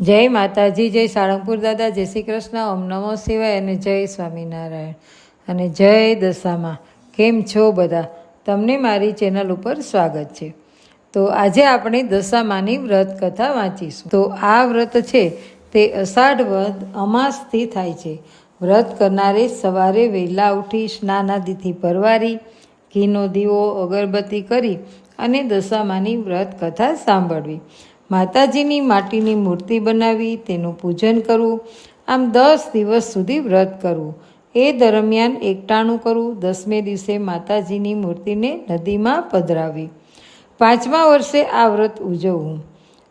જય માતાજી, જય સાળંગપુર દાદા, જય શ્રી કૃષ્ણ, ઓમ નમો શિવાય અને જય સ્વામિનારાયણ. અને જય દશામાં. કેમ છો બધા? તમને મારી ચેનલ ઉપર સ્વાગત છે. તો આજે આપણે દશામાની વ્રત કથા વાંચીશું. તો આ વ્રત છે તે અષાઢ વદ અમાસથી થાય છે. વ્રત કરનારે સવારે વહેલા ઉઠી સ્નાનાદિથી પરવારી, ઘીનો દીવો, અગરબત્તી કરી અને દશામાની વ્રત કથા સાંભળવી. માતાજીની માટીની મૂર્તિ બનાવી, તેનું પૂજન કરવું, આમ દસ દિવસ સુધી વ્રત કરવું. એ દરમિયાન એકટાણું કરવું દસમે દિવસે માતાજીની મૂર્તિને નદીમાં પધરાવી. પાંચમા વર્ષે આ વ્રત ઉજવવું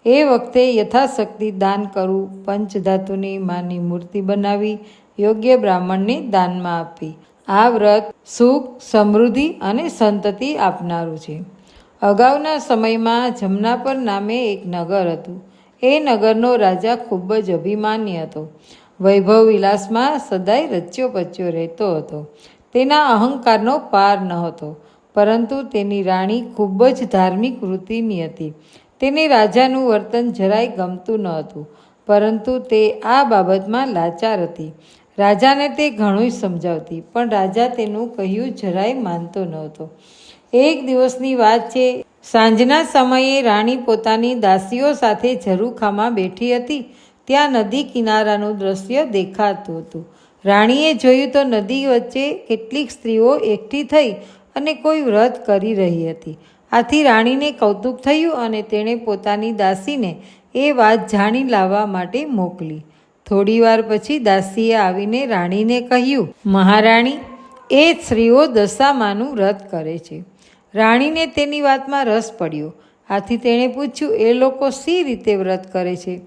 એ વખતે યથાશક્તિ દાન કરવું પંચધાતુની માની મૂર્તિ બનાવી, યોગ્ય બ્રાહ્મણને દાનમાં આપી. આ વ્રત સુખ, સમૃદ્ધિ અને સંતતિ આપનારું છે. અગાઉના સમયમાં જમનાપર નામે એક નગર હતું. એ નગરનો રાજા ખૂબ જ અભિમાની હતો. વૈભવ વિલાસમાં સદાય રચ્યો પચ્યો રહેતો હતો. તેના અહંકારનો પાર ન હતો, પરંતુ તેની રાણી ખૂબ જ ધાર્મિક વૃત્તિની હતી. તેને રાજાનું વર્તન જરાય ગમતું ન હતું, પરંતુ તે આ બાબતમાં લાચાર હતી. રાજાને તે ઘણું સમજાવતી, પણ રાજા તેનું કહ્યું જરાય માનતો ન હતો એક દિવસની વાત છે. સાંજના સમયે રાણી પોતાની દાસીઓ સાથે ઝરૂખામાં બેઠી હતી. ત્યાં નદી કિનારાનું દ્રશ્ય દેખાતું હતું. રાણીએ જોયું તો નદી વચ્ચે કેટલીક સ્ત્રીઓ એકઠી થઈ અને કોઈ વ્રત કરી રહી હતી. આથી રાણીને કૌતુક થયું અને તેણે પોતાની દાસીને એ વાત જાણી લાવવા માટે મોકલી. થોડીવાર પછી દાસીએ આવીને રાણીને કહ્યું, મહારાણી એ સ્ત્રીઓ દશામાનું વ્રત કરે છે. રાણીને તેની વાતમાં રસ પડ્યો. આથી તેણે પૂછ્યું, એ લોકો સી રીતે વ્રત કરે છે?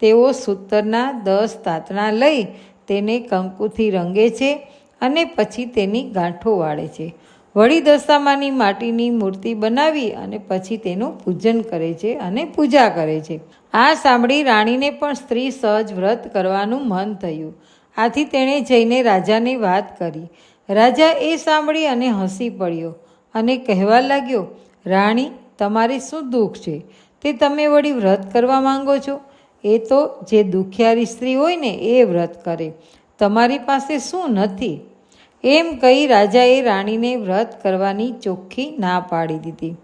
તેઓ સૂતરના દસ તાતણા લઈ તેને કંકુથી રંગે છે અને પછી તેની ગાંઠો વાળે છે. વળી દશામાની માટીની મૂર્તિ બનાવી અને પછી તેનું પૂજન કરે છે અને પૂજા કરે છે. આ સાંભળી રાણીને પણ સ્ત્રી સહજ વ્રત કરવાનું મન થયું. આથી તેણે જઈને રાજાને વાત કરી. રાજા એ સાંભળી અને હસી પડ્યો અને કહેવા લાગ્યો, રાણી, તમારે શું દુઃખ છે? તે તમે વળી વ્રત કરવા માંગો છો? એ તો જે દુખિયારી સ્ત્રી હોય ને એ વ્રત કરે. તમારી પાસે શું નથી? એમ કહી રાજાએ રાણીને વ્રત કરવાની ચોખ્ખી ના પાડી દીધી.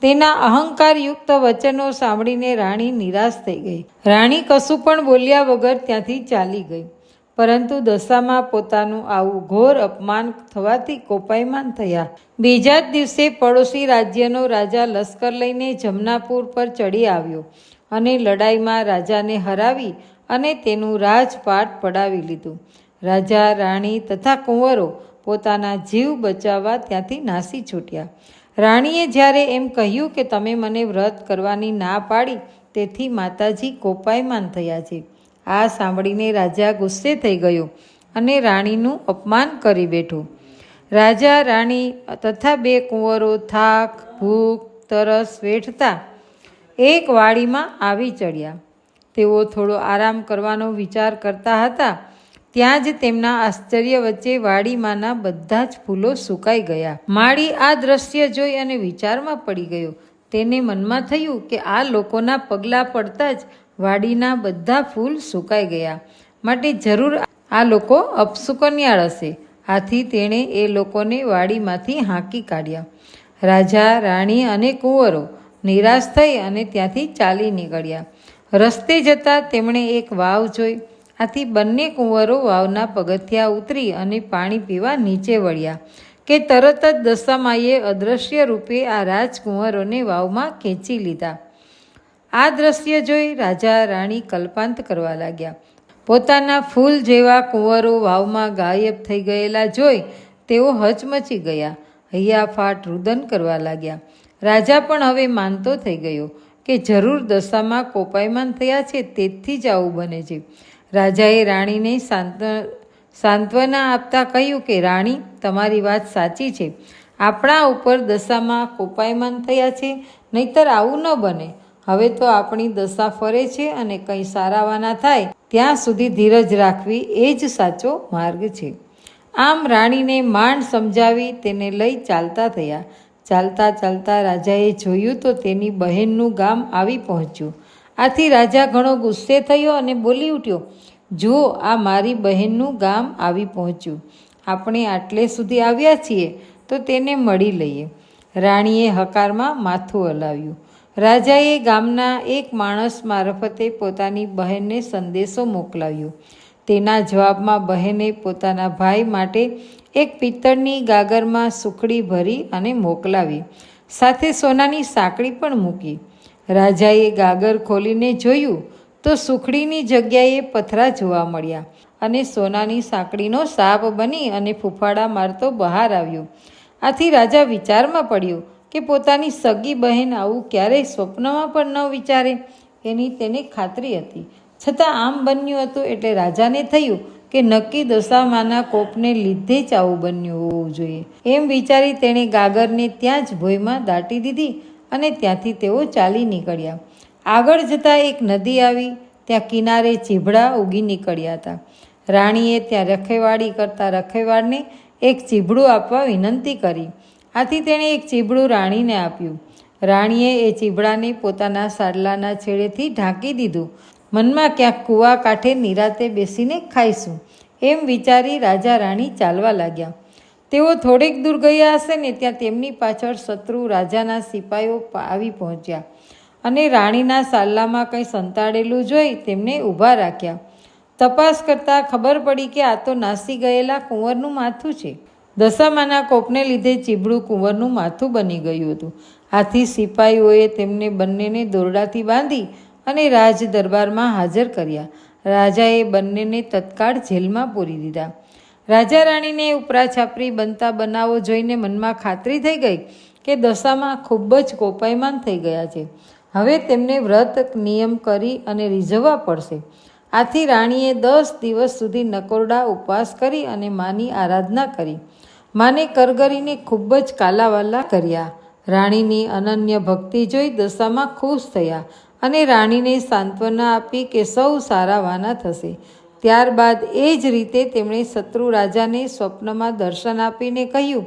તેના અહંકારયુક્ત વચનો સાંભળીને રાણી નિરાશ થઈ ગઈ. રાણી કશું પણ બોલ્યા વગર ત્યાંથી ચાલી ગઈ. પરંતુ દશામાં પોતાનું આવું ઘોર અપમાન થવાથી કોપાયમાન થયા. બીજા જ દિવસે પડોશી રાજ્યનો રાજા લશ્કર લઈને જમનાપુર પર ચડી આવ્યો અને લડાઈમાં રાજાને હરાવી અને તેનું રાજપાટ પડાવી લીધું. રાજા, રાણી તથા કુંવરો પોતાના જીવ બચાવવા ત્યાંથી નાસી છૂટ્યા. રાણીએ જ્યારે એમ કહ્યું કે તમે મને વ્રત કરવાની ના પાડી, તેથી માતાજી કોપાયમાન થયા છે. આ સાંભળીને રાજા ગુસ્સે થઈ ગયો અને રાણીનું અપમાન કરી બેઠો. રાજા, રાણી તથા બે કુંવરો થાક, ભૂખ, તરસ વેઠતા એક વાડીમાં આવી ચડ્યા. તેઓ થોડો આરામ કરવાનો વિચાર કરતા હતા, ત્યાં જ તેમના આશ્ચર્ય વચ્ચે વાડીમાંના બધા જ ફૂલો સુકાઈ ગયા. માળી આ દ્રશ્ય જોઈ અને વિચારમાં પડી ગયો. તેને મનમાં થયું કે આ લોકોના પગલાં પડતા જ વાડીના બધા ફૂલ સુકાઈ ગયા. માટે જરૂર આ લોકો અપસુકન્યાળ હશે. આથી તેણે એ લોકોને વાડીમાંથી હાંકી કાઢ્યા. રાજા, રાણી અને કુંવરો નિરાશ થઈ અને ત્યાંથી ચાલી નીકળ્યા. રસ્તે જતાં તેમણે એક વાવ જોઈ. આથી બંને કુંવરો વાવના પગથિયા ઉતરી અને પાણી પીવા નીચે વળ્યા કે તરત જ દશામાએ અદૃશ્ય રૂપે આ રાજકુંવરોને વાવમાં ખેંચી લીધા. આ દ્રશ્ય જોઈ રાજા રાણી કલ્પાંત કરવા લાગ્યા. પોતાના ફૂલ જેવા કુંવરો વાવમાં ગાયબ થઈ ગયેલા જોઈ તેઓ હચમચી ગયા. હૈયાફાટ રુદન કરવા લાગ્યા. રાજા પણ હવે માનતો થઈ ગયો કે જરૂર દશામાં કોપાયમાન થયા છે તેથી જ આવું બને છે. રાજાએ રાણીને સાંત, સાંત્વના આપતા કહ્યું કે, રાણી, તમારી વાત સાચી છે. આપણા ઉપર દશામાં કોપાયમાન થયા છે, નહીતર આવું ન બને. હવે તો આપણી દશા ફરે છે અને કંઈ સારાવાના થાય, ત્યાં સુધી ધીરજ રાખવી એ જ સાચો માર્ગ છે. આમ રાણીને માંડ સમજાવી તેને લઈ ચાલતા થયા. ચાલતા ચાલતા રાજાએ જોયું તો તેની બહેનનું ગામ આવી પહોંચ્યું. આથી રાજા ઘણો ગુસ્સે થયો અને બોલી ઉઠ્યો, જુઓ, આ મારી બહેનનું ગામ આવી પહોંચ્યું. આપણે આટલે સુધી આવ્યા છીએ તો તેને મળી લઈએ. રાણીએ હકારમાં માથું હલાવ્યું. રાજાએ ગામના એક માણસ મારફતે પોતાની બહેનને સંદેશો મોકલાવ્યો. તેના જવાબમાં બહેને પોતાના ભાઈ માટે એક પિત્તળની ગાગરમાં સુખડી ભરી અને મોકલાવી, સાથે સોનાની સાંકળી પણ મૂકી. રાજાએ ગાગર ખોલીને જોયું તો સુખડીની જગ્યાએ પથરા જોવા મળ્યા અને સોનાની સાંકળીનો સાપ બની અને ફૂફાડા મારતો બહાર આવ્યો. આથી રાજા વિચારમાં પડ્યો કે પોતાની સગી બહેન આવું ક્યારેય સ્વપ્નમાં પણ ન વિચારે, એની તેને ખાતરી હતી. છતાં આમ બન્યું હતું એટલે રાજાને થયું કે નક્કી દશામાના કોપને લીધે જ આવું બન્યું હોવું જોઈએ. એમ વિચારી તેણે ગાગરને ત્યાં જ ભોયમાં દાટી દીધી અને ત્યાંથી તેઓ ચાલી નીકળ્યા. આગળ જતાં એક નદી આવી, ત્યાં કિનારે ચીભડા ઉગી નીકળ્યા હતા. રાણીએ ત્યાં રખેવાળી કરતા રખેવાળને એક ચીભડું આપવા વિનંતી કરી. આથી તેણે એક ચીબડું રાણીને આપ્યું. રાણીએ એ ચીભડાને પોતાના સાડલાના છેડેથી ઢાંકી દીધું. મનમાં ક્યાંક કૂવા કાંઠે નિરાતે બેસીને ખાઈશું, એમ વિચારી રાજા રાણી ચાલવા લાગ્યા. તેઓ થોડેક દૂર ગયા હશે ને ત્યાં તેમની પાછળ શત્રુ રાજાના સિપાઈઓ આવી પહોંચ્યા અને રાણીના સાલ્લામાં કંઈ સંતાડેલું જોઈ તેમને ઊભા રાખ્યા. તપાસ કરતાં ખબર પડી કે આ તો નાસી ગયેલા કુંવરનું માથું છે. દશામાના કોપને લીધે ચીબડું કુંવરનું માથું બની ગયું હતું. આથી સિપાહીઓએ તેમને બંનેને દોરડાથી બાંધી અને રાજ દરબારમાં હાજર કર્યા. રાજાએ બંનેને તત્કાળ જેલમાં પૂરી દીધા. રાજા રાણીને ઉપરા છાપરી બનતા બનાવો જોઈને મનમાં ખાતરી થઈ ગઈ કે દશામાં ખૂબ જ કોપાયમાન થઈ ગયા છે. હવે તેમને વ્રત નિયમ કરી અને રીઝવવા પડશે. આથી રાણીએ દસ દિવસ સુધી નકોરડા ઉપવાસ કરી અને માની આરાધના કરી. માને કરગરીને ખૂબ જ કાલાવાલા કર્યા. રાણીની અનન્ય ભક્તિ જોઈ દશામાં ખુશ થયા અને રાણીને સાંત્વના આપી કે સૌ સારા વાના થશે. ત્યારબાદ એ જ રીતે તેમણે શત્રુ રાજાને સ્વપ્નમાં દર્શન આપીને કહ્યું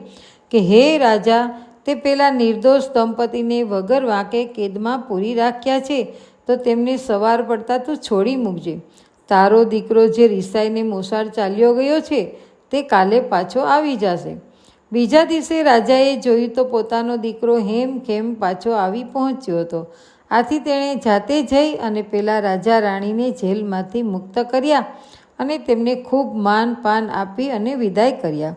કે, હે રાજા, તે પેલા નિર્દોષ દંપતીને વગર વાંકે કેદમાં પૂરી રાખ્યા છે, તો તેમને સવાર પડતા તું છોડી મૂકજે. તારો દીકરો જે રિસાઈને મોસાળ ચાલ્યો ગયો છે તે કાલે પાછો આવી જશે. બીજા દિવસે રાજાએ જોયું તો પોતાનો દીકરો હેમ ખેમ પાછો આવી પહોંચ્યો હતો. આથી તેણે જાતે જઈ અને પેલા રાજા રાણીને જેલમાંથી મુક્ત કર્યા અને તેમને ખૂબ માન પાન આપી અને વિદાય કર્યા.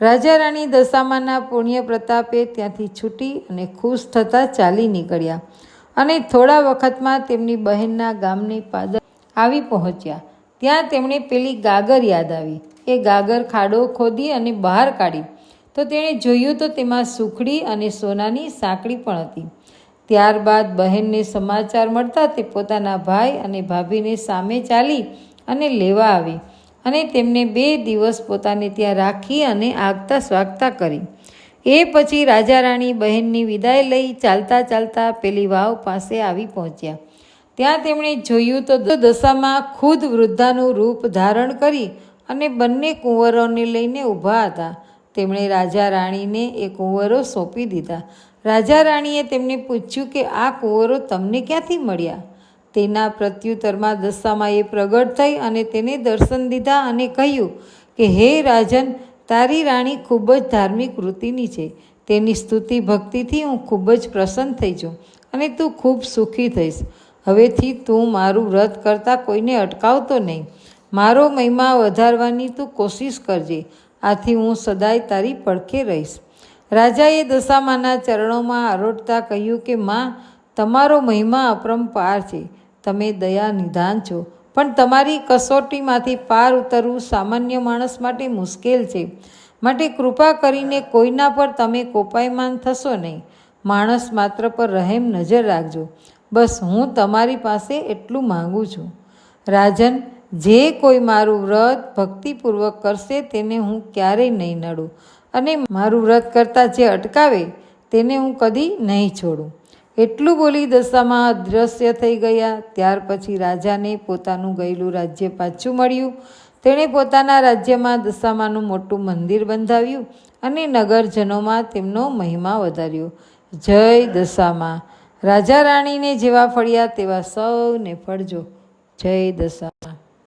રાજા રાણી દશામાના પુણ્ય પ્રતાપે ત્યાંથી છૂટી અને ખુશ થતાં ચાલી નીકળ્યા અને થોડા વખતમાં તેમની બહેનના ગામની પાદર આવી પહોંચ્યા. ત્યાં તેમણે પેલી ગાગર યાદ આવી. એ ગાગર ખાડો ખોદી અને બહાર કાઢી. તો તેણે જોયું તો તેમાં સુખડી અને સોનાની સાંકળી પણ હતી. ત્યારબાદ બહેનને સમાચાર મળતા તે પોતાના ભાઈ અને ભાભીને સામે ચાલી અને લેવા આવી અને તેમને બે દિવસ પોતાને ત્યાં રાખી અને આગતા સ્વાગતા કરી. એ પછી રાજા રાણી બહેનની વિદાય લઈ ચાલતા ચાલતા પેલી વાવ પાસે આવી પહોંચ્યા. ત્યાં તેમણે જોયું તો દશામાં ખુદ વૃદ્ધાનું રૂપ ધારણ કરી અને બંને કુંવરોને લઈને ઊભા હતા. તેમણે રાજા રાણીને એ કુંવરો સોંપી દીધા. રાજા રાણીએ તેમને પૂછ્યું કે આ કુંવરો તમને ક્યાંથી મળ્યા? તેના પ્રત્યુત્તરમાં દશામાં એ પ્રગટ થઈ અને તેને દર્શન દીધા અને કહ્યું કે, હે રાજન, તારી રાણી ખૂબ જ ધાર્મિક વૃત્તિની છે. તેની સ્તુતિ ભક્તિથી હું ખૂબ જ પ્રસન્ન થઈ છું અને તું ખૂબ સુખી થઈશ. હવેથી તું મારું વ્રત કરતાં કોઈને અટકાવતો નહીં. મારો મહિમા વધારવાની તું કોશિશ કરજે. આથી હું સદાય તારી પડખે રહીશ. રાજાએ દશામાના ચરણોમાં આરોટતા કહ્યું કે, માં, તમારો મહિમા અપરંપાર છે. તમે દયા નિધાન છો. પણ તમારી કસોટીમાંથી પાર ઉતરવું સામાન્ય માણસ માટે મુશ્કેલ છે. માટે કૃપા કરીને કોઈના પર તમે કોપાયમાન થશો નહીં. માણસ માત્ર પર રહેમ નજર રાખજો. બસ હું તમારી પાસે એટલું માંગુ છું. રાજન જે કોઈ મારું વ્રત ભક્તિપૂર્વક કરશે તેને હું ક્યારેય નહીં નડું. અને મારું વ્રત કરતાં જે અટકાવે તેને હું કદી નહીં છોડું. એટલું બોલી દશામાં અદૃશ્ય થઈ ગયા. ત્યાર પછી રાજાને પોતાનું ગયેલું રાજ્ય પાછું મળ્યું. તેણે પોતાના રાજ્યમાં દશામાનું મોટું મંદિર બંધાવ્યું અને નગરજનોમાં તેમનો મહિમા વધાર્યો. જય દશામાં. રાજા રાણીને જેવા ફળ્યા તેવા સૌને ફળજો. જય દશા